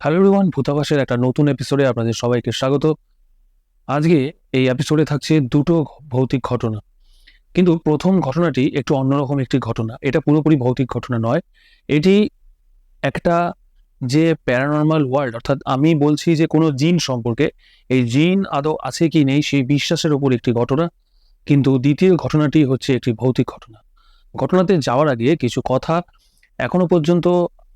Hello everyone ভূতাবাসের একটা নতুন এপিসোডে আপনাদের সবাইকে স্বাগত। আজকে এই এপিসোডে থাকছে দুটো ভৌতিক ঘটনা। কিন্তু প্রথম ঘটনাটি একটু অন্যরকম একটি ঘটনা। এটা পুরোপুরি ভৌতিক ঘটনা নয়। এটি একটা যে প্যারানর্মাল ওয়ার্ল্ড অর্থাৎ আমি বলছি যে কোনো জিন সম্পর্কে, এই জিন আদৌ আছে কি নেই সেই বিশ্বাসের ওপর একটি ঘটনা। কিন্তু দ্বিতীয় ঘটনাটি হচ্ছে একটি ভৌতিক ঘটনা। ঘটনাতে যাওয়ার আগে কিছু কথা এখনও পর্যন্ত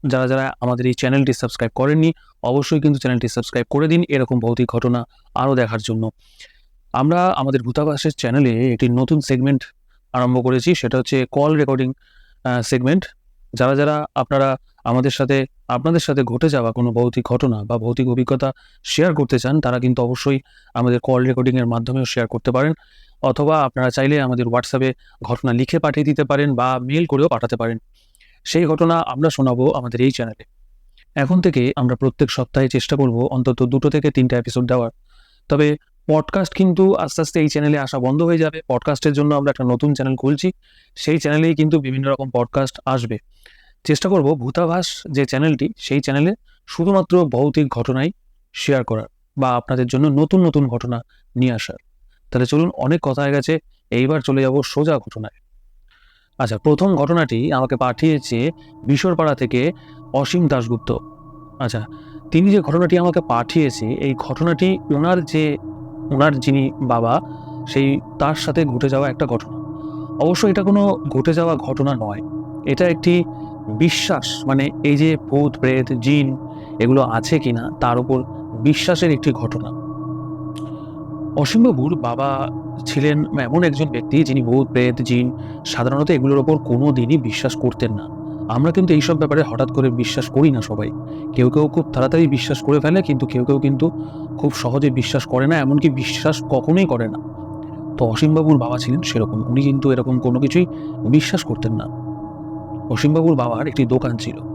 যারা যারা আমাদের এই চ্যানেলটি সাবস্ক্রাইব করেননি, অবশ্যই কিন্তু চ্যানেলটি সাবস্ক্রাইব করে দিন এরকম ভৌতিক ঘটনা আরও দেখার জন্য। আমরা আমাদের ভূতাবাসের চ্যানেলে একটি নতুন সেগমেন্ট আরম্ভ করেছি, সেটা হচ্ছে কল রেকর্ডিং সেগমেন্ট যারা যারা আপনারা আমাদের সাথে, আপনাদের সাথে ঘটে যাওয়া কোনো ভৌতিক ঘটনা বা ভৌতিক অভিজ্ঞতা শেয়ার করতে চান, তারা কিন্তু অবশ্যই আমাদের কল রেকর্ডিংয়ের মাধ্যমেও শেয়ার করতে পারেন। অথবা আপনারা চাইলে আমাদের হোয়াটসঅ্যাপে ঘটনা লিখে পাঠিয়ে দিতে পারেন বা মেল করেও পাঠাতে পারেন। সেই ঘটনা আমরা শোনাবো আমাদের এই চ্যানেলে। এখন থেকে আমরা প্রত্যেক সপ্তাহে চেষ্টা করব অন্তত দুটো থেকে তিনটা এপিসোড দেওয়ার। তবে পডকাস্ট কিন্তু আস্তে আস্তে এই চ্যানেলে আসা বন্ধ হয়ে যাবে। পডকাস্টের জন্য আমরা একটা নতুন চ্যানেল খুলছি। সেই চ্যানেলেই কিন্তু বিভিন্ন রকম পডকাস্ট আসবে। চেষ্টা করব ভূতাভাস যে চ্যানেলটি সেই চ্যানেলে শুধুমাত্র ভৌতিক ঘটনাই শেয়ার করার বা আপনাদের জন্য নতুন নতুন ঘটনা নিয়ে আসার। তাহলে চলুন অনেক কথা হয়ে গেছে, এইবার চলে যাব সোজা ঘটনায়। আচ্ছা প্রথম ঘটনাটি আমাকে পাঠিয়েছে বিশরপাড়া থেকে অসীম দাশগুপ্ত। আচ্ছা তিনি যে ঘটনাটি আমাকে পাঠিয়েছে, এই ঘটনাটি ওনার যে, ওনার যিনি বাবা, সেই তার সাথে ঘটে যাওয়া একটা ঘটনা। অবশ্য এটা কোনো ঘটে যাওয়া ঘটনা নয়। এটা একটি বিশ্বাস মানে এই যে ভূত, প্রেত, জিন, এগুলো আছে কিনা, তার উপর বিশ্বাসের একটি ঘটনা। অসীমবাবুর বাবা ছিলেন এমন একজন ব্যক্তি যিনি ভূত, প্রেত, জিন, সাধারণত এগুলোর ওপর কোনো দিনই বিশ্বাস করতেন না। আমরা কিন্তু এইসব ব্যাপারে হঠাৎ করে বিশ্বাস করি না সবাই। কেউ কেউ খুব তাড়াতাড়ি বিশ্বাস করে ফেলে, কিন্তু কেউ কেউ কিন্তু খুব সহজে বিশ্বাস করে না, এমনকি বিশ্বাস কখনোই করে না। তো অসীমবাবুর বাবা ছিলেন সেরকম, উনি কিন্তু এরকম কোনো কিছুই বিশ্বাস করতেন না। অসীমবাবুর বাবার একটি দোকান ছিল।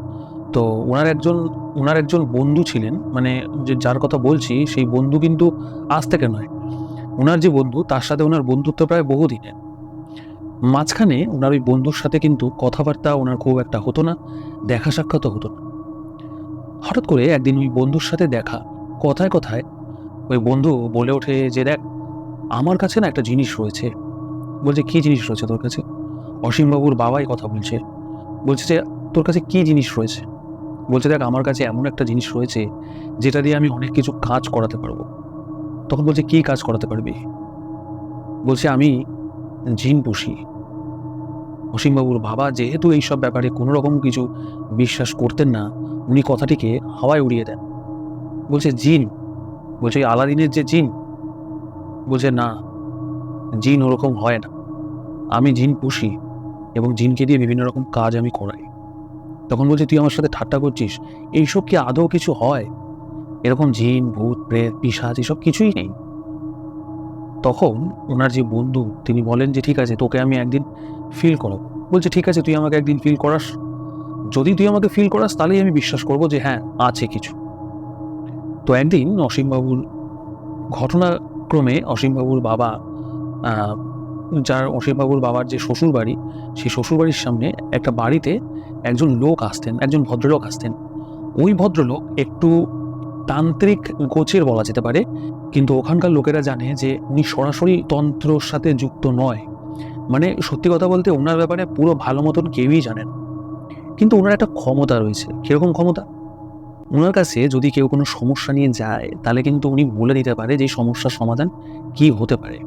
তো ওনার একজন ওনার একজন বন্ধু ছিলেন মানে যে যার কথা বলছি, সেই বন্ধু কিন্তু আজ থেকে নয়। ওনার যে বন্ধু, তার সাথে ওনার বন্ধুত্ব প্রায় বহুদিনের। মাঝখানে ওনার ওই বন্ধুর সাথে কিন্তু কথাবার্তা ওনার খুব একটা হতো না, দেখা সাক্ষাৎও হতো না। হঠাৎ করে একদিন ওই বন্ধুর সাথে দেখা, কথায় কথায় ওই বন্ধু বলে ওঠে যে, দেখ, আমার কাছে না একটা জিনিস রয়েছে। বলছে, কি জিনিস রয়েছে তোর কাছে? অসীমবাবুর বাবাই কথা বলছে বলছে যে, তোর কাছে কি জিনিস রয়েছে? বলছে, দেখ, আমার কাছে এমন একটা জিনিস রয়েছে যেটা দিয়ে আমি অনেক কিছু কাজ করাতে পারব। তখন বলছে, কি কাজ করাতে পারবি? বলছে, আমি জিন পুষি। অসীমবাবুর বাবা যেহেতু এইসব ব্যাপারে কোনো রকম কিছু বিশ্বাস করতেন না, উনি কথাটিকে হাওয়ায় উড়িয়ে দেন। বলছে, জিন? বলছে, আলাদিনের যে জিন? বলছে, না, জিন ওরকম হয় না। আমি জিন পুষি এবং জিনকে দিয়ে বিভিন্ন রকম কাজ আমি করাই। তখন বলছে, তুই আমার সাথে ঠাট্টা করছিস? এইসব কি আদৌ কিছু হয়? এরকম জিন, ভূত, প্রেত পিসাচ এসব কিছুই নেই। তখন ওনার যে বন্ধু, তিনি বলেন যে, ঠিক আছে, তোকে আমি একদিন ফিল করাবো। বলছে, ঠিক আছে, তুই আমাকে একদিন ফিল করাস। যদি তুই আমাকে ফিল করাস, তাহলেই আমি বিশ্বাস করব যে হ্যাঁ আছে কিছু। তো একদিন অসীমবাবুর ঘটনাক্রমে অসীমবাবুর বাবা যার অসীমবাবুর বাবার যে শ্বশুর বাড়ি সেই শ্বশুর বাড়ির সামনে একটা বাড়িতে একজন লোক আসতেন, একজন ভদ্রলোক আসতেন। ওই ভদ্রলোক একটু তান্ত্রিক গোছের বলা যেতে পারে, কিন্তু ওখানকার লোকেরা জানে যে উনি সরাসরি তন্ত্রর সাথে যুক্ত নয়। মানে সত্যি কথা বলতে ওনার ব্যাপারে পুরো ভালো মতন কেউই জানেন। কিন্তু ওনার একটা ক্ষমতা রয়েছে। কীরকম ক্ষমতা? ওনার কাছে যদি কেউ কোনো সমস্যা নিয়ে যায়, তাহলে কিন্তু উনি বলে দিতে পারে যে সমস্যার সমাধান কি হতে পারে।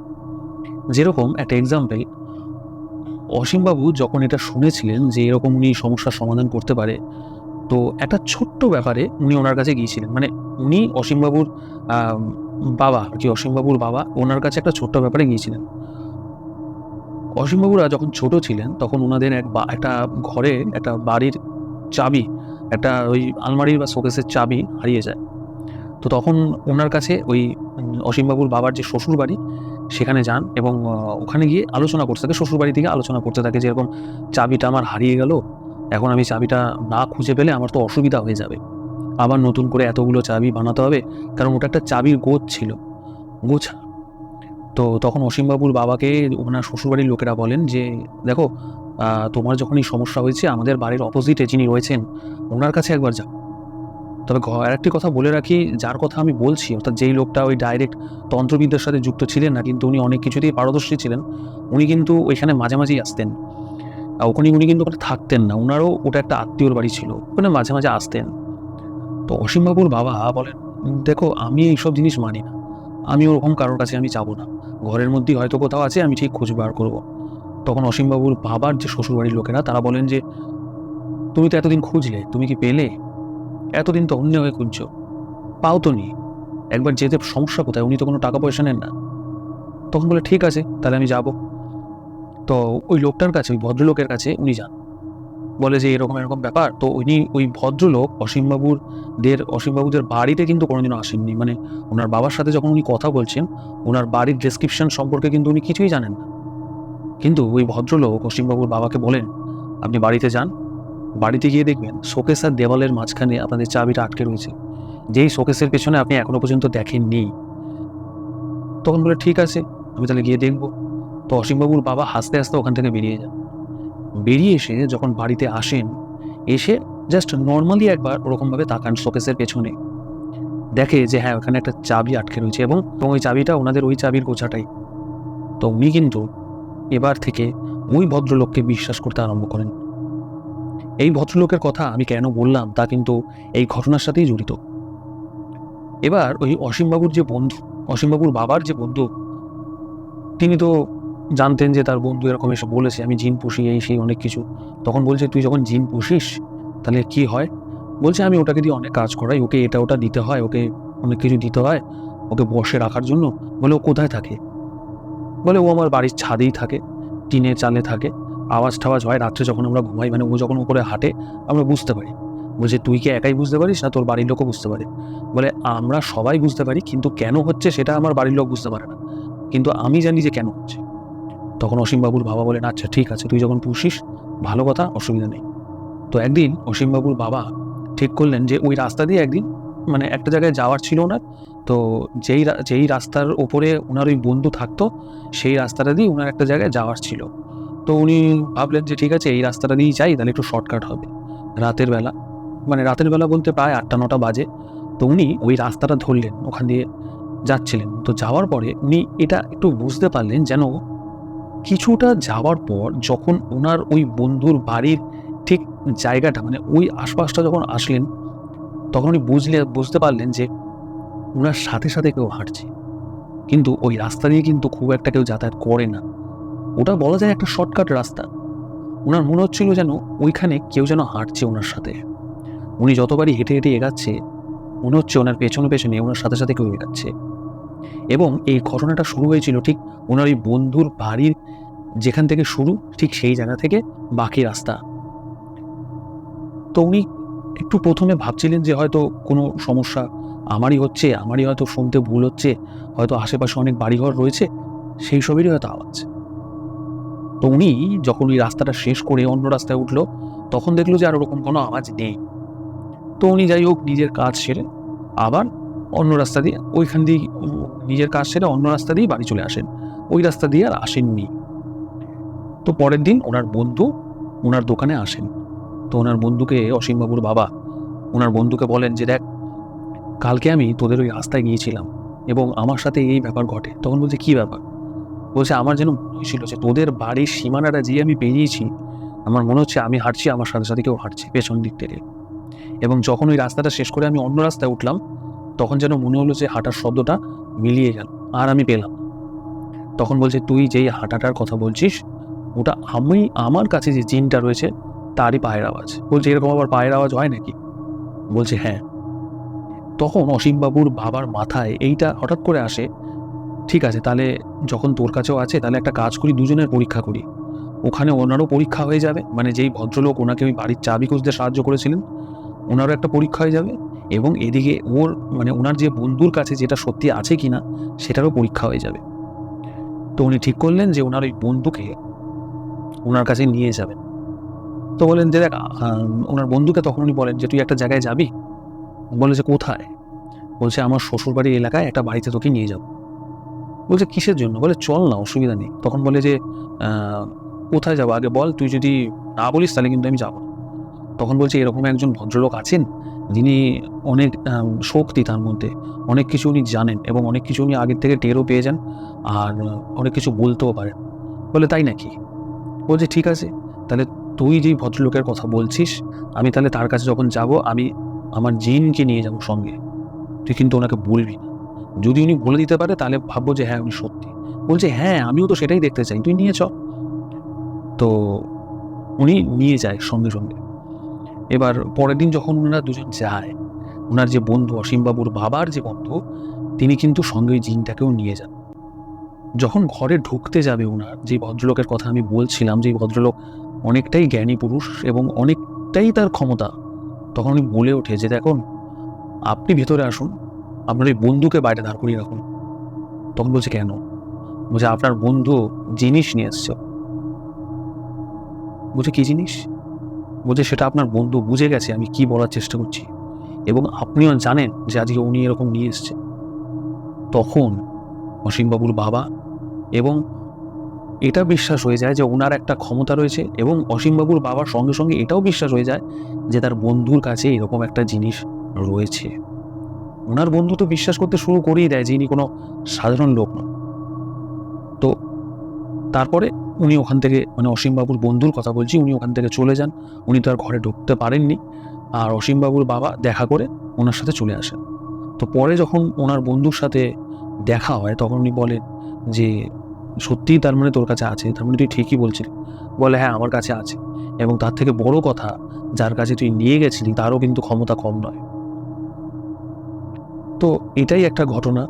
যেরকম একটা এক্সাম্পল অসীমবাবু যখন এটা শুনেছিলেন যে এরকম উনি সমস্যার সমাধান করতে পারে, তো একটা ছোট্ট ব্যাপারে উনি ওনার কাছে গিয়েছিলেন। মানে উনি অসীমবাবুর বাবা আর কি অসীমবাবুর বাবা, ওনার কাছে একটা ছোট্ট ব্যাপারে গিয়েছিলেন। অসীমবাবুরা যখন ছোট ছিলেন, তখন ওনাদের এক বা- একটা ঘরে একটা বাড়ির চাবি, একটা ওই আলমারির বা শোকেসের চাবি হারিয়ে যায়। তো তখন ওনার কাছে ওই অসীমবাবুর বাবার যে শ্বশুর বাড়ি সেখানে যান এবং ওখানে গিয়ে আলোচনা করতে থাকে শ্বশুর বাড়ি থেকে আলোচনা করতে থাকে যে এরকম চাবিটা আমার হারিয়ে গেল, এখন আমি চাবিটা না খুঁজে পেলে আমার তো অসুবিধা হয়ে যাবে। আবার নতুন করে এতগুলো চাবি বানাতে হবে, কারণ ওটা একটা চাবির গোছ ছিল। গোছা? তো তখন অসীমবাবুর বাবাকে ওনার শ্বশুরবাড়ির লোকেরা বলেন যে, দেখো তোমার যখন এই সমস্যা হয়েছে, আমাদের বাড়ির অপোজিটে যিনি রয়েছেন, ওনার কাছে একবার যাও। তবে ঘ- আর একটি কথা বলে রাখি, যার কথা আমি বলছি, অর্থাৎ যেই লোকটা ওই ডাইরেক্ট তন্ত্রবিদ্যার সাথে যুক্ত ছিলেন না, কিন্তু উনি অনেক কিছুতেই পারদর্শী ছিলেন, উনি কিন্তু ওইখানে মাঝে মাঝেই আসতেন ওখানে উনি কিন্তু ওখানে থাকতেন না ওনারও ওটা একটা আত্মীয়র বাড়ি ছিল, ওখানে মাঝে মাঝে আসতেন। তো অসীমবাবুর বাবা বলেন দেখো, আমি এইসব জিনিস মানি না, আমি ওরকম কারোর কাছে আমি যাব না, ঘরের মধ্যেই হয়তো কোথাও আছে, আমি ঠিক খোঁজ বার করব। তখন অসীমবাবুর বাবার যে শ্বশুরবাড়ির লোকেরা, তারা বলেন যে, তুমি তো এতদিন খুঁজলে, তুমি কি পেলে? এতদিন তো অন্য হয়ে খুঁজছো পাও তো নি। একবার যেতে সমস্যা কোথায়? উনি তো কোনো টাকা পয়সা নেন না। তখন বলে, ঠিক আছে, তাহলে আমি যাব। তো ওই লোকটার কাছে, ওই ভদ্রলোকের কাছে উনি যান। বলে যে, এরকম এরকম ব্যাপার। তো উনি ওই ভদ্রলোক, অসীমবাবুর দের, অসীমবাবুদের বাড়িতে কিন্তু কোনোদিনও আসেননি। মানে ওনার বাবার সাথে যখন উনি কথা বলছেন, ওনার বাড়ির ডেসক্রিপশন সম্পর্কে কিন্তু উনি কিছুই জানেন না। কিন্তু ওই ভদ্রলোক, অসীমবাবুর বাবাকে বলেন, আপনি বাড়িতে যান বাড়িতে গিয়ে দেখবেন শোকেস আর দেওয়ালের মাঝখানে আপনাদের চাবিটা আটকে রয়েছে। যেই শোকেসের পেছনে আপনি এখনও পর্যন্ত দেখেননি। তখন বলে, ঠিক আছে, আমি তাহলে গিয়ে দেখব। তো অসীমবাবুর বাবা হাসতে হাসতে ওখান থেকে বেরিয়ে যান। বেরিয়ে এসে যখন বাড়িতে আসেন, এসে জাস্ট নর্মালি একবার ওরকমভাবে তাকান শোকেসের পেছনে। দেখে যে হ্যাঁ ওখানে একটা চাবি আটকে রয়েছে এবং ওই চাবিটা ওনাদের ওই চাবির গোছাটাই। তো উনি কিন্তু এবার থেকে ওই ভদ্রলোককে বিশ্বাস করতে আরম্ভ করেন। এই ভদ্রলোকের কথা আমি কেন বললাম তা কিন্তু এই ঘটনার সাথেই জড়িত। এবার ওই অসীমবাবুর যে বন্ধু, অসীমবাবুর বাবার যে বন্ধু, তিনি তো জানতেন যে তার বন্ধু এরকম এসে বলেছে, আমি জিন পুষি, এই সেই অনেক কিছু। তখন বলছে, তুই যখন জিন পুষিস, তাহলে কি হয়? বলছে, আমি ওটাকে দিয়ে অনেক কাজ করাই, ওকে এটা ওটা দিতে হয়, ওকে অনেক কিছু দিতে হয়, ওকে বসে রাখার জন্য। বলে, ও কোথায় থাকে? বলে, ও আমার বাড়ির ছাদেই থাকে, টিনের চালে থাকে। আওয়াজ টাওয়াজ হয় রাত্রে যখন আমরা ঘুমাই মানে ও যখন উপরে হাঁটে, আমরা বুঝতে পারি। বলছে, তুই কি একাই বুঝতে পারিস না তোর বাড়ির লোকও বুঝতে পারে? বলে, আমরা সবাই বুঝতে পারি, কিন্তু কেন হচ্ছে সেটা আমার বাড়ির লোক বুঝতে পারে না। কিন্তু আমি জানি যে কেন হচ্ছে। তখন অসীমবাবুর বাবা বলেন আচ্ছা ঠিক আছে, তুই যখন পুষিস, ভালো কথা, অসুবিধা নেই। তো একদিন অসীমবাবুর বাবা ঠিক করলেন যে, ওই রাস্তা দিয়ে একদিন মানে একটা জায়গায় যাওয়ার ছিল ওনার, তো যেই যেই রাস্তার ওপরে ওনার ওই বন্ধু থাকতো, সেই রাস্তাটা দিয়ে ওনার একটা জায়গায় যাওয়ার ছিল। তো উনি ভাবলেন যে, ঠিক আছে, এই রাস্তাটা দিয়েই যাই তাহলে একটু শর্টকাট হবে। রাতের বেলা মানে রাতের বেলা বলতে প্রায় আটটা, নটা বাজে। তো উনি ওই রাস্তাটা ধরলেন, ওখান দিয়ে যাচ্ছিলেন। তো যাওয়ার পরে উনি এটা একটু বুঝতে পারলেন যেন কিছুটা যাওয়ার পর যখন ওনার ওই বন্ধুর বাড়ির ঠিক জায়গাটা মানে ওই আশপাশটা যখন আসলেন, তখন উনি বুঝলে, বুঝতে পারলেন যে ওনার সাথে সাথে কেউ হাঁটছে। কিন্তু ওই রাস্তা দিয়ে কিন্তু খুব একটা কেউ যাতায়াত করে না। ওটা বলা যায় একটা শর্টকাট রাস্তা। ওনার মনে হচ্ছিল যেন ওইখানে কেউ যেন হাঁটছে ওনার সাথে। উনি যতবারই হেঁটে হেঁটে এগাচ্ছে, মনে হচ্ছে ওনার পেছনে পেছনে ওনার সাথে সাথে কেউ এগাচ্ছে। এবং এই ঘটনাটা শুরু হয়েছিল ঠিক ওনার ওই বন্ধুর বাড়ির যেখান থেকে শুরু, ঠিক সেই জায়গা থেকে বাকি রাস্তা। তো উনি একটু প্রথমে ভাবছিলেন যে হয়তো কোনো সমস্যা আমারই হচ্ছে, আমারই হয়তো শুনতে ভুল হচ্ছে, হয়তো আশেপাশে অনেক বাড়িঘর রয়েছে, সেই সবেরই হয়তো আওয়াজ। তো উনি যখন ওই রাস্তাটা শেষ করে অন্য রাস্তায় উঠল, তখন দেখল যে আর ওরকম কোনো আওয়াজ নেই। তো উনি যাই হোক নিজের কাজ সেরে আবার অন্য রাস্তা দিয়ে ওইখান দিয়ে নিজের কাজ সেরে অন্য রাস্তা দিয়ে বাড়ি চলে আসেন। ওই রাস্তা দিয়ে আর আসেননি। তো পরের দিন ওনার বন্ধু ওনার দোকানে আসেন। তো ওনার বন্ধুকে অসীমবাবুর বাবা ওনার বন্ধুকে বলেন যে, দেখ, কালকে আমি তোদের ওই রাস্তায় গিয়েছিলাম এবং আমার সাথে এই ব্যাপার ঘটে। তখন বলছে, কি ব্যাপার? বলছে, আমার যেন মনে হয়েছিল যে তোদের বাড়ির সীমানাটা যে আমি পেরিয়েছি, আমার মনে হচ্ছে আমি হাঁটছি, আমার সাথে সাথে কেউ হাঁটছে পেছন দিক থেকে। এবং যখন ওই রাস্তাটা শেষ করে আমি অন্য রাস্তায় উঠলাম, তখন যেন মনে হলো যে হাঁটার শব্দটা মিলিয়ে গেল, আর আমি পেলাম তখন বলছে, তুই যেই হাঁটাটার কথা বলছিস, ওটা আমি, আমার কাছে যে জিনটা রয়েছে, তারই পায়ের আওয়াজ। বলছে, এরকম আবার পায়ের আওয়াজ হয় নাকি? বলছে হ্যাঁ। তখন অসীমবাবুর বাবার মাথায় এইটা হঠাৎ করে আসে ঠিক আছে, তাহলে যখন তোর কাছেও আছে, তাহলে একটা কাজ করি, দুজনের পরীক্ষা করি। ওখানে ওনারও পরীক্ষা হয়ে যাবে মানে যেই ভদ্রলোক ওনাকে ওই বাড়ির চাবি খুঁজতে সাহায্য করেছিলেন, ওনারও একটা পরীক্ষা হয়ে যাবে এবং এদিকে ওর মানে ওনার যে বন্ধুর কাছে যেটা সত্যি আছে কি না সেটারও পরীক্ষা হয়ে যাবে। তো উনি ঠিক করলেন যে ওনার ওই বন্ধুকে ওনার কাছে নিয়ে যাবেন। তো বলেন যে দেখ ওনার বন্ধুকে তখন উনি বলেন যে, তুই একটা জায়গায় যাবি? বলে যে, কোথায়? বলছে, আমার শ্বশুরবাড়ির এলাকায় একটা বাড়িতে তোকে নিয়ে যাব। বলছে, কিসের জন্য? বলে, চল না, অসুবিধা নেই। তখন বলে যে কোথায় যাব? আগে বল, তুই যদি না বলিস, তাহলে কিন্তু আমি যাব তখন বলছে, এরকম একজন ভদ্রলোক আছেন, যিনি অনেক শক্তি তার মধ্যে। অনেক কিছু উনি জানেন এবং অনেক কিছু উনি আগের থেকে টেরও পেয়ে যান, আর অনেক কিছু বলতেও পারেন। বলে, তাই নাকি? বলছে, ঠিক আছে, তাহলে তুই যেই ভদ্রলোকের কথা বলছিস, আমি তাহলে তার কাছে যখন যাব, আমি আমার জিনকে নিয়ে যাব সঙ্গে। তুই কিন্তু ওনাকে বলবি না। যদি উনি বলে দিতে পারে, তাহলে ভাববো যে হ্যাঁ উনি সত্যি। বলছে হ্যাঁ আমিও তো সেটাই দেখতে চাই। তুই নিয়ে চ। তো উনি নিয়ে যায় সঙ্গে সঙ্গে। এবার পরের দিন যখন ওনারা দুজন যায়, ওনার যে বন্ধু অসীমবাবুর বাবার যে বন্ধু, তিনি কিন্তু সঙ্গে জিনটাকেও নিয়ে যান। যখন ঘরে ঢুকতে যাবে ওনার যে ভদ্রলোকের কথা আমি বলছিলাম, যে ভদ্রলোক অনেকটাই জ্ঞানী পুরুষ এবং অনেকটাই তার ক্ষমতা, তখন উনি বলে ওঠে যে, দেখুন, আপনি ভেতরে আসুন আপনার ওই বন্ধুকে বাইরে দাঁড় করিয়ে রাখুন। তখন বলছে, কেন? বলছে, আপনার বন্ধু জিনিস নিয়ে এসছে। বলছে, কী জিনিস? বলছে, সেটা আপনার বন্ধু বুঝে গেছে, আমি কি বলার চেষ্টা করছি। এবং আপনিও জানেন যে আজকে উনি এরকম নিয়ে এসছে। তখন অসীমবাবুর বাবা এবং এটা বিশ্বাস হয়ে যায় যে ওনার একটা ক্ষমতা রয়েছে এবং অসীমবাবুর বাবার সঙ্গে সঙ্গে এটাও বিশ্বাস হয়ে যায় যে তার বন্ধুর কাছে এরকম একটা জিনিস রয়েছে। ওনার বন্ধু তো বিশ্বাস করতে শুরু করেই দেয় যে ইনি কোনো সাধারণ লোক নন। তো তারপরে উনি ওখান থেকে মানে অসীমবাবুর বন্ধুর কথা বলছি, উনি ওখান থেকে চলে যান। উনি তো আর ঘরে ঢুকতে পারেননি। আর অসীমবাবুর বাবা দেখা করে ওনার সাথে চলে আসেন। তো পরে যখন ওনার বন্ধুর সাথে দেখা হয়, তখন উনি বলেন যে, সত্যিই তার মানে তোর কাছে আছে, তার মানে তুই ঠিকই বলছিলি। বলে হ্যাঁ আমার কাছে আছে। এবং তার থেকে বড় কথা, যার কাছে তুই নিয়ে গেছিলি, তারও কিন্তু ক্ষমতা কম নয়। তো এটাই একটা ঘটনা,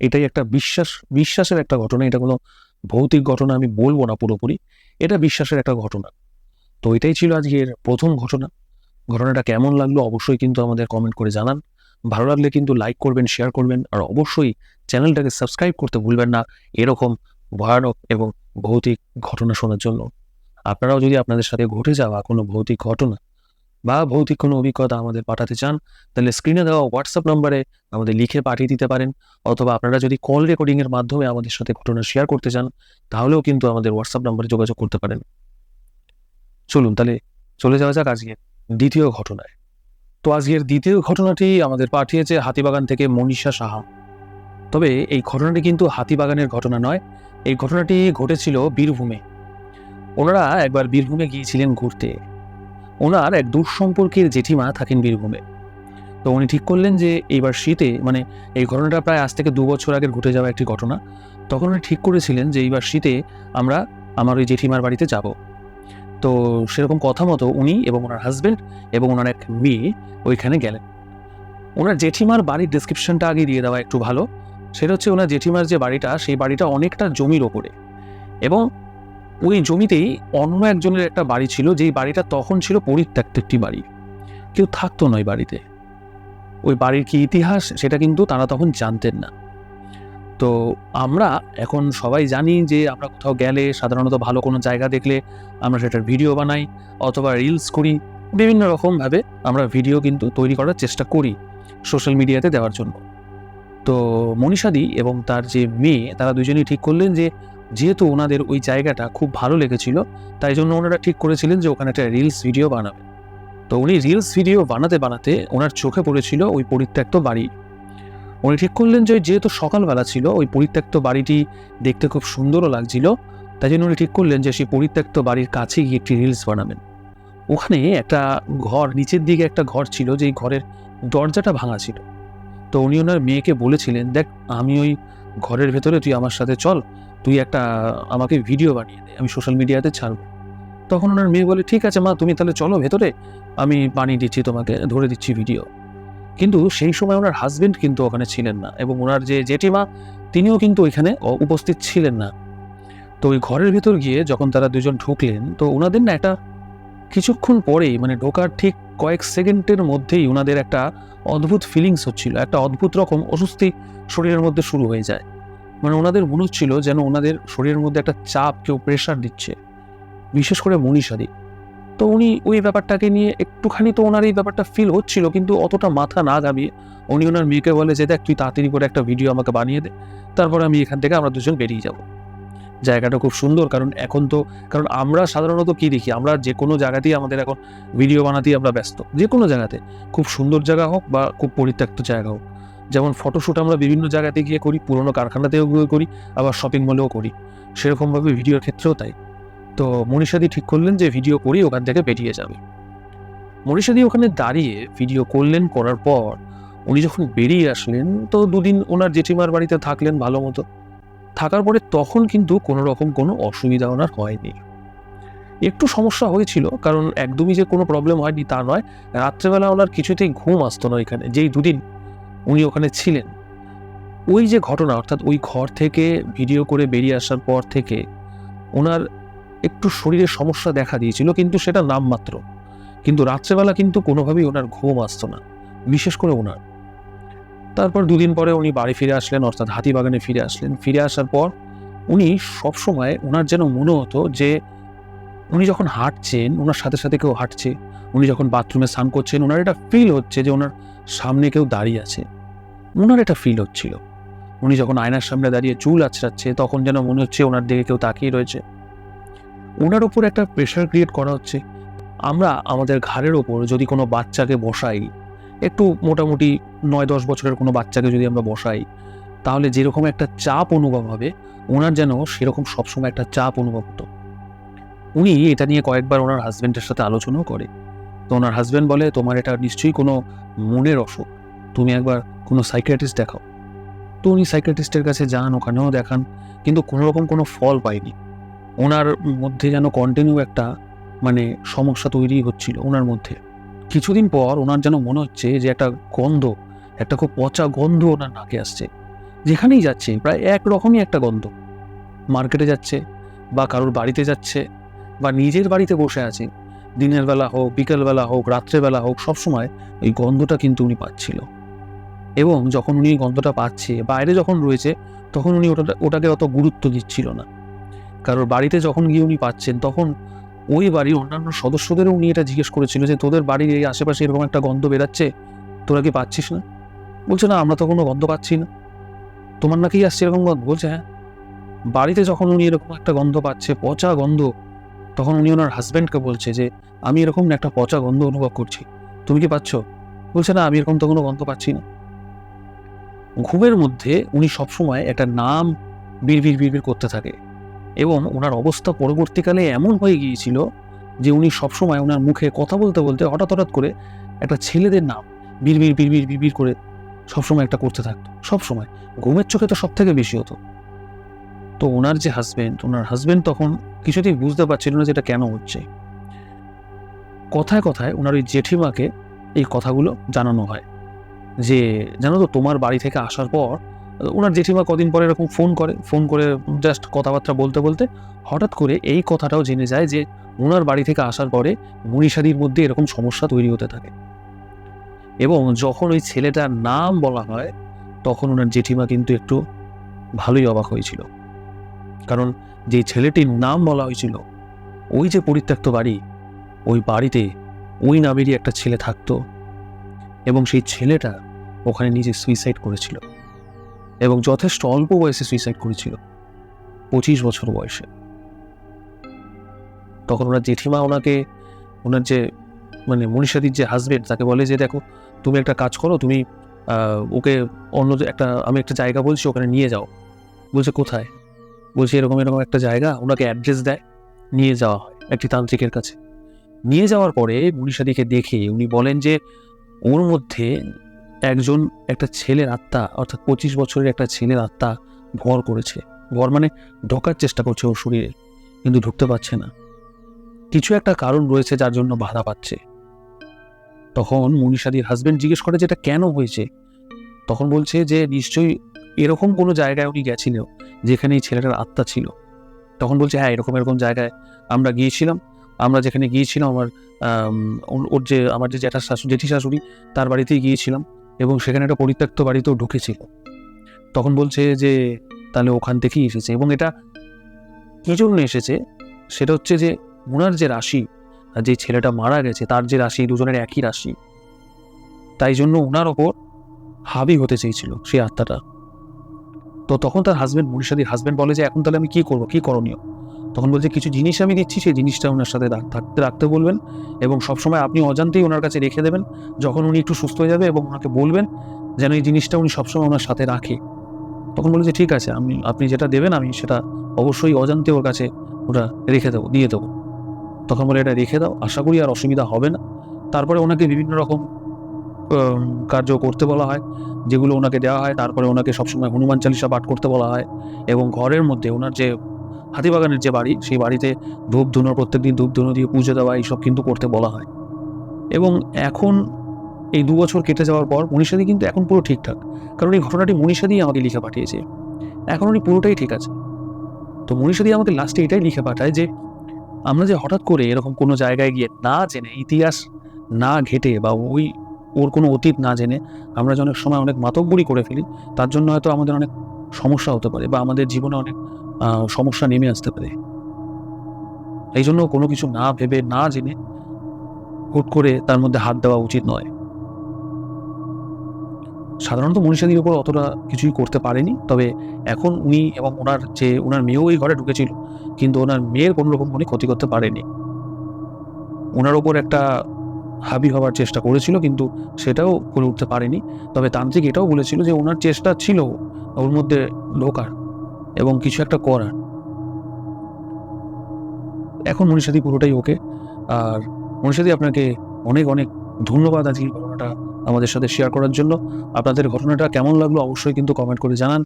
এটাই একটা বিশ্বাস, বিশ্বাসের একটা ঘটনা, এটা কোনো ভৌতিক ঘটনা আমি বলব না পুরোপুরি, এটা বিশ্বাসের একটা ঘটনা। তো এটাই ছিল আজকের প্রথম ঘটনা। ঘটনাটা কেমন লাগল অবশ্যই কিন্তু আমাদের কমেন্ট করে জানান। ভালো লাগলে কিন্তু লাইক করবেন শেয়ার করবেন, আর অবশ্যই চ্যানেলটাকে সাবস্ক্রাইব করতে ভুলবেন না এরকম ভয়ানক এবং ভৌতিক ঘটনা শোনার জন্য। আপনারাও যদি আপনাদের সাথে ঘটে যাওয়া কোনো ভৌতিক ঘটনা বা ভৌতিক কোনো অভিজ্ঞতা আমাদের পাঠাতে চান, তাহলে স্ক্রিনে দেওয়া হোয়াটসঅ্যাপ নম্বরে আমাদের লিখে পাঠিয়ে দিতে পারেন, অথবা আপনারা যদি কল রেকর্ডিংয়ের মাধ্যমে আমাদের সাথে ঘটনা শেয়ার করতে চান, তাহলেও কিন্তু আমাদের হোয়াটসঅ্যাপ নম্বরে যোগাযোগ করতে পারেন। চলুন তাহলে চলে যাওয়া যাক আজকের দ্বিতীয় ঘটনায়। তো আজকের দ্বিতীয় ঘটনাটি আমাদের পাঠিয়েছে হাতিবাগান থেকে মনীষা সাহা। তবে এই ঘটনাটি কিন্তু হাতিবাগানের ঘটনা নয়, এই ঘটনাটি ঘটেছিল বীরভূমে। ওনারা একবার বীরভূমে গিয়েছিলেন ঘুরতে। ওনার এক দূর সম্পর্কের জেঠিমা থাকেন বীরভূমে। তো উনি ঠিক করলেন যে এইবার শীতে মানে এই ঘটনাটা প্রায় আজ থেকে দু বছর আগে ঘটে যাওয়া একটি ঘটনা, তখন উনি ঠিক করেছিলেন যে এইবার শীতে আমরা আমার ওই জেঠিমার বাড়িতে যাব। তো সেরকম কথা মতো উনি এবং ওনার হাজবেন্ড এবং ওনার এক মেয়ে ওইখানে গেলেন। ওনার জেঠিমার বাড়ির ডেসক্রিপশনটা আগে দিয়ে দেওয়া একটু ভালো, সেটা হচ্ছে ওনার জেঠিমার যে বাড়িটা, সেই বাড়িটা অনেকটা জমির ওপরে এবং ওই জমিতেই অন্য একজনের একটা বাড়ি ছিল, যেই বাড়িটা তখন ছিল পরিত্যক্ত একটি বাড়ি। কেউ থাকতো নয় বাড়িতে। ওই বাড়ির কি ইতিহাস, সেটা কিন্তু তারা তখন জানতেন না। তো আমরা এখন সবাই জানি যে আমরা কোথাও গেলে সাধারণত ভালো কোনো জায়গা দেখলে আমরা সেটার ভিডিও বানাই অথবা রিলস করি। বিভিন্ন রকমভাবে আমরা ভিডিও কিন্তু তৈরি করার চেষ্টা করি সোশ্যাল মিডিয়াতে দেওয়ার জন্য। তো মনীষাদি এবং তার যে মেয়ে, তারা দুজনেই ঠিক করলেন যে যেহেতু ওনাদের ওই জায়গাটা খুব ভালো লেগেছিল, তাই জন্য ওনারা ঠিক করেছিলেন যে ওখানে একটা রিলস ভিডিও বানাবে। তো উনি রিলস ভিডিও বানাতে বানাতে ওনার চোখে পড়েছিল ওই পরিত্যক্ত বাড়ি। উনি ঠিক করলেন যে যেহেতু সকালবেলা ছিল, ওই পরিত্যক্ত বাড়িটি দেখতে খুব সুন্দরও লাগছিল, তাই জন্য উনি ঠিক করলেন যে সেই পরিত্যক্ত বাড়ির কাছে গিয়ে একটি রিলস বানাবেন। ওখানে একটা ঘর, নিচের দিকে একটা ঘর ছিল, যেই ঘরের দরজাটা ভাঙা ছিল। তো উনি ওনার মেয়েকে বলেছিলেন, দেখ, আমি ওই ঘরের ভেতরে তুই আমার সাথে চল তুই একটা, আমাকে ভিডিও বানিয়ে দে, আমি সোশ্যাল মিডিয়াতে ছাড়বো। তখন ওনার মেয়ে বলে, ঠিক আছে মা, তুমি তাহলে চলো ভেতরে, আমি বানিয়ে দিচ্ছি তোমাকে, ধরে দিচ্ছি ভিডিও কিন্তু সেই সময় ওনার হাজবেন্ড কিন্তু ওখানে ছিলেন না এবং ওনার যে জেঠিমা, তিনিও কিন্তু ওইখানে উপস্থিত ছিলেন না। তো ওই ঘরের ভেতর গিয়ে যখন তারা দুজন ঢুকলেন, তো ওনাদের না একটা কিছুক্ষণ পরেই মানে ঢোকার ঠিক কয়েক সেকেন্ডের মধ্যেই ওনাদের একটা অদ্ভুত ফিলিংস হচ্ছিল, একটা অদ্ভুত রকম অস্বস্তি শরীরের মধ্যে শুরু হয়ে যায়। মানে ওনাদের মনে হচ্ছিল যেন ওনাদের শরীরের মধ্যে একটা চাপ, কেউ প্রেশার দিচ্ছে। বিশেষ করে মনীষাদি তো উনি ওই ব্যাপারটাকে নিয়ে একটুখানি তো ওনার এই ব্যাপারটা ফিল হচ্ছিল, কিন্তু অতটা মাথা না দাবিয়ে উনি ওনার মেয়েকে বলে যে, দেখ, তুই তাড়াতাড়ি করে একটা ভিডিও আমাকে বানিয়ে দে। তারপর আমি এখান থেকে আমরা দুজন বেরিয়ে যাব। জায়গাটা খুব সুন্দর, কারণ এখন তো, কারণ আমরা সাধারণত কি দেখি? আমরা যে কোনো জায়গাতেই আমাদের এখন ভিডিও বানাতেই আমরা ব্যস্ত। যে কোনো জায়গাতে। খুব সুন্দর জায়গা হোক বা খুব পরিত্যক্ত জায়গা হোক। যেমন ফটোশ্যুট আমরা বিভিন্ন জায়গাতে গিয়ে করি, পুরোনো কারখানাতেও করি, আবার শপিং মলেও করি। সেরকমভাবে ভিডিওর ক্ষেত্রেও তাই। তো মনীষাদি ঠিক করলেন যে ভিডিও করি ওখান থেকে বেরিয়ে যাবে। মনীষাদি ওখানে দাঁড়িয়ে ভিডিও করলেন, করার পর উনি যখন বেরিয়ে আসলেন, তো দুদিন ওনার জেঠিমার বাড়িতে থাকলেন ভালো মতো। থাকার পরে তখন কিন্তু কোনো রকম কোনো অসুবিধা ওনার হয়নি। একটু সমস্যা হয়েছিল, কারণ একদমই যে কোনো প্রবলেম হয়নি তা নয়। রাত্রেবেলা ওনার কিছুতেই ঘুম আসতো না এখানে যেই দুদিন। উনি ওখানে ছিলেন। ওই যে ঘটনা, অর্থাৎ ওই ঘর থেকে ভিডিও করে বেরিয়ে আসার পর থেকে ওনার একটু শরীরে সমস্যা দেখা দিয়েছিল, কিন্তু সেটা নামমাত্র। কিন্তু রাত্রেবেলা কিন্তু কোনোভাবেই ওনার ঘুম আসতো না, বিশেষ করে ওনার। তারপর দুদিন পরে উনি বাড়ি ফিরে আসলেন, অর্থাৎ হাতিবাগানে ফিরে আসলেন। ফিরে আসার পর উনি সবসময় ওনার যেন মনে হতো যে উনি যখন হাঁটছেন, ওনার সাথে সাথে কেউ হাঁটছে। উনি যখন বাথরুমে স্নান করছেন, ওনার এটা ফিল হচ্ছে যে ওনার সামনে কেউ দাঁড়িয়ে আছে। ওনার এটা ফিল হচ্ছিল। উনি যখন আয়নার সামনে দাঁড়িয়ে চুল আছড়াচ্ছে, তখন যেন মনে হচ্ছে ওনার দিকে কেউ তাকিয়ে রয়েছে। ওনার ওপর একটা প্রেশার ক্রিয়েট করা হচ্ছে। আমরা আমাদের ঘাড়ের ওপর যদি কোনো বাচ্চাকে বসাই, একটু মোটামুটি নয় দশ বছরের কোনো বাচ্চাকে যদি আমরা বসাই, তাহলে যেরকম একটা চাপ অনুভব হবে, ওনার যেন সেরকম সবসময় একটা চাপ অনুভব হতো। উনি এটা নিয়ে কয়েকবার ওনার হাজব্যান্ডের সাথে আলোচনাও করে। তো ওনার হাজব্যান্ড বলে, তোমার এটা নিশ্চয়ই কোনো মনের অসুখ। তুমি একবার কোনো সাইকিয়াট্রিস্ট দেখাও। তো উনি সাইকিয়াট্রিস্টের কাছে যান, ওখানেও দেখান, কিন্তু কোনো রকম কোনো ফল পায়নি। ওনার মধ্যে যেন কন্টিনিউ একটা মানে সমস্যা তৈরি হচ্ছিল ওনার মধ্যে। কিছুদিন পর ওনার যেন মনে হচ্ছে যে একটা গন্ধ, একটা খুব পচা গন্ধ ওনার নাকে আসছে। যেখানেই যাচ্ছে, প্রায় একরকমই একটা গন্ধ। মার্কেটে যাচ্ছে, বা কারোর বাড়িতে যাচ্ছে, বা নিজের বাড়িতে বসে আছে দিনের বেলা হোক বিকেলবেলা হোক রাত্রেবেলা হোক সবসময় ওই গন্ধটা কিন্তু উনি পাচ্ছিল। এবং যখন উনি গন্ধটা পাচ্ছে, বাইরে যখন রয়েছে, তখন উনি ওটা ওটাকে অত গুরুত্ব দিচ্ছিল না। কারোর বাড়িতে যখন গিয়ে উনি পাচ্ছেন, তখন ওই বাড়ির অন্যান্য সদস্যদেরও উনি এটা জিজ্ঞেস করেছিল যে, তোদের বাড়ির এই আশেপাশে এরকম একটা গন্ধ বেরাচ্ছে? তোরা কি পাচ্ছিস না? বলছে, না, আমরা তো কোনো গন্ধ পাচ্ছি না। তোমার নাকি আসছে এরকম গন্ধ? বলছে হ্যাঁ। বাড়িতে যখন উনি এরকম একটা গন্ধ পাচ্ছে, পচা গন্ধ, তখন উনি ওনার হাজব্যান্ডকে বলছে যে আমি এরকম একটা পচা গন্ধ অনুভব করছি। তুমি কি পাচ্ছ? বলছে, না, আমি এরকম তো কোনো গন্ধ পাচ্ছি না। ঘুমের মধ্যে উনি সবসময় একটা নাম বিড়বিড় বিড়বিড় করতে থাকে এবং ওনার অবস্থা পরবর্তীকালে এমন হয়ে গিয়েছিল যে উনি সবসময় ওনার মুখে কথা বলতে বলতে হঠাৎ হঠাৎ করে একটা ছেলেদের নাম বিড়বিড় বিড়বিড় বিড়বিড় করে সবসময় একটা করতে থাকতো, সবসময়। ঘুমের চোখে তো সব থেকে বেশি হতো। তো ওনার যে হাজবেন্ড ওনার হাজব্যান্ড তখন কিছুতেই বুঝতে পারছিল না যে এটা কেন হচ্ছে। কথায় কথায় ওনার ওই জেঠিমাকে এই কথাগুলো জানানো হয়। যে, জানো তো, তোমার বাড়ি থেকে আসার পর ওনার জেঠিমা কদিন পরে এরকম ফোন করে ফোন করে জাস্ট কথাবার্তা বলতে বলতে হঠাৎ করে এই কথাটাও জেনে যায় যে ওনার বাড়ি থেকে আসার পরে মনীষাদির মধ্যে এরকম সমস্যা তৈরি হতে থাকে। এবং যখন ওই ছেলেটার নাম বলা হয়, তখন ওনার জেঠিমা কিন্তু একটু ভালোই অবাক হয়েছিল। কারণ যে ছেলেটির নাম বলা হয়েছিল, ওই যে পরিত্যক্ত বাড়ি ওই বাড়িতে ওই নামেরই একটা ছেলে থাকতো এবং সেই ছেলেটা ওখানে নিজে সুইসাইড করেছিল এবং যথেষ্ট অল্প বয়সে সুইসাইড করেছিল, পঁচিশ বছর বয়সে। তখন ওনার জেঠিমা ওনাকে, ওনার যে মানে মনীষাদির যে হাজবেন্ড তাকে বলে যে, দেখো, তুমি একটা কাজ করো, তুমি ওকে অন্য একটা, আমি একটা জায়গা বলছি, ওখানে নিয়ে যাও। বলছে, কোথায়? বলছে, এরকম এরকম একটা জায়গা, ওনাকে অ্যাড্রেস দেয়, নিয়ে যাওয়া হয়, একটি তান্ত্রিকের কাছে। নিয়ে যাওয়ার পরে মনীষাদিকে দেখে উনি বলেন যে, ওর মধ্যে একজন একটা ছেলের আত্মা, অর্থাৎ পঁচিশ বছরের একটা ছেলের আত্মা ভর করেছে। ভর মানে ঢোকার চেষ্টা করছে ওর শরীরে, কিন্তু ঢুকতে পারছে না। কিছু একটা কারণ রয়েছে যার জন্য বাধা পাচ্ছে। তখন মনীষাদির হাজবেন্ড জিজ্ঞেস করে যে, এটা কেন হয়েছে? তখন বলছে যে, নিশ্চয়ই এরকম কোনো জায়গায় উনি গেছিল যেখানে এই ছেলেটার আত্মা ছিল। তখন বলছে হ্যাঁ এরকম এরকম জায়গায় আমরা গিয়েছিলাম আমরা যেখানে গিয়েছিলাম, আমার ওর- যে, আমার যে জ্যাঠার শাশু জেঠি শাশুড়ি, তার বাড়িতেই গিয়েছিলাম এবং সেখানে একটা পরিত্যক্ত বাড়িতেও ঢুকেছিল। তখন বলছে যে, তাহলে ওখান থেকেই এসেছে। এবং এটা কী জন্য এসেছে? সেটা হচ্ছে যে, ওনার যে রাশি যে ছেলেটা মারা গেছে, তার যে রাশি দুজনের একই রাশি। তাই জন্য ওনার ওপর হাবি হতে চেয়েছিল সেই আত্মাটা। তো তখন তার হাজব্যান্ড মনীষাদির হাজব্যান্ড বলে যে, এখন তাহলে আমি কী করব? কী করণীয়? তখন বলছে, কিছু জিনিস আমি দিচ্ছি, সেই জিনিসটা ওনার সাথে থাকতে রাখতে বলবেন এবং সবসময় আপনি অজান্তেই ওনার কাছে রেখে দেবেন। যখন উনি একটু সুস্থ হয়ে যাবে এবং ওনাকে বলবেন যেন এই জিনিসটা উনি সবসময় ওনার সাথে রাখে। তখন বলে যে ঠিক আছে, আমি, আপনি যেটা দেবেন, আমি সেটা অবশ্যই অজান্তে ওর কাছে ওটা রেখে দেবো, দিয়ে দেবো। তখন বলে, এটা রেখে দাও, আশা করি আর অসুবিধা হবে না। তারপরে ওনাকে বিভিন্ন রকম কার্য করতে বলা হয়, যেগুলো ওনাকে দেওয়া হয়। তারপরে ওনাকে সবসময় হনুমান চালিসা পাঠ করতে বলা হয় এবং ঘরের মধ্যে ওনার যে হাতিবাগানের যে বাড়ি, সেই বাড়িতে ধূপ ধুনো, প্রত্যেকদিন ধূপ ধুনো দিয়ে পুজো দেওয়া, এইসব কিন্তু করতে বলা হয়। এবং এখন এই দু বছর কেটে যাওয়ার পর মনীষাদি কিন্তু এখন পুরো ঠিকঠাক। কারণ এই ঘটনাটি মনীষাদি আমাকে লিখে পাঠিয়েছে। এখন উনি পুরোটাই ঠিক আছে। তো মনীষাদি আমাকে লাস্টে এটাই লিখে পাঠায় যে, আমরা যে হঠাৎ করে এরকম কোনো জায়গায় গিয়ে না জেনে, ইতিহাস না ঘেটে বা ওই, ওর কোনো অতীত না জেনে আমরা যে অনেক সময় অনেক মাতব্বরি করে ফেলি, তার জন্য হয়তো আমাদের অনেক সমস্যা হতে পারে বা আমাদের জীবনে অনেক সমস্যা নেমে আসতে পারে। এই জন্য কোনো কিছু না ভেবে, না জেনে হুট করে তার মধ্যে হাত দেওয়া উচিত নয়। সাধারণত মনীষাদির উপর অতটা কিছুই করতে পারেনি, তবে এখন উনি এবং ওনার যে, ওনার মেয়েও এই ঘরে ঢুকেছিল, কিন্তু ওনার মেয়ের কোনো রকম উনি ক্ষতি করতে পারেনি। ওনার ওপর একটা হাবি হওয়ার চেষ্টা করেছিল, কিন্তু সেটাও করে উঠতে পারেনি। তবে তান্ত্রিক এটাও বলেছিল যে, ওনার চেষ্টা ছিল ওর মধ্যে ঢোকার। এবং কিছু একটা করার। এখন মনীষাদি পুরোটাই ওকে, আর মনীষাদি আপনাকে অনেক অনেক ধন্যবাদ আজকে ঘটনাটা আমাদের সাথে শেয়ার করার জন্য। আপনাদের ঘটনাটা কেমন লাগল অবশ্যই কিন্তু কমেন্ট করে জানান।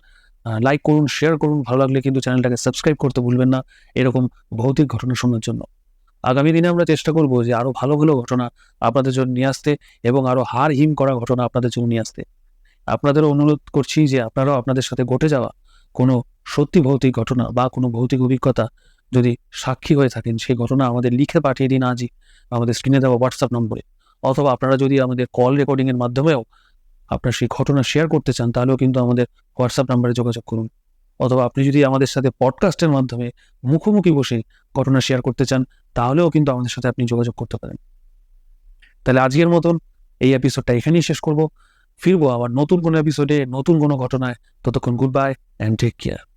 লাইক করুন শেয়ার করুন, ভালো লাগলে কিন্তু চ্যানেলটাকে সাবস্ক্রাইব করতে ভুলবেন না এরকম ভৌতিক ঘটনা শোনার জন্য। আগামী দিনে আমরা চেষ্টা করব যে আরও ভালো ভালো ঘটনা আপনাদের জন্য নিয়ে আসতে এবং আরও হার হিম করা ঘটনা আপনাদের জন্য নিয়ে আসতে। আপনাদেরও অনুরোধ করছি যে আপনারাও আপনাদের সাথে ঘটে যাওয়া কোনো সত্যি ভৌতিক ঘটনা বা কোনো ভৌতিক অভিজ্ঞতা যদি সাক্ষী হয়ে থাকেন, সেই ঘটনা আমাদের লিখে পাঠিয়ে দিন আজই আমাদের স্ক্রিনে দেওয়া হোয়াটসঅ্যাপ নম্বরে। অথবা আপনারা যদি আমাদের কল রেকর্ডিংয়ের মাধ্যমেও আপনার সেই ঘটনা শেয়ার করতে চান, তাহলেও কিন্তু আমাদের হোয়াটসঅ্যাপ নাম্বারে যোগাযোগ করুন। অথবা আপনি যদি আমাদের সাথে পডকাস্টের মাধ্যমে মুখোমুখি বসে ঘটনা শেয়ার করতে চান, তাহলেও কিন্তু আমাদের সাথে আপনি যোগাযোগ করতে পারেন। তাহলে আজকের মতন এই এপিসোডটা এখানেই শেষ করব। ফিরবো আবার নতুন কোনো এপিসোডে নতুন কোনো ঘটনায়। ততক্ষণ good bye and take care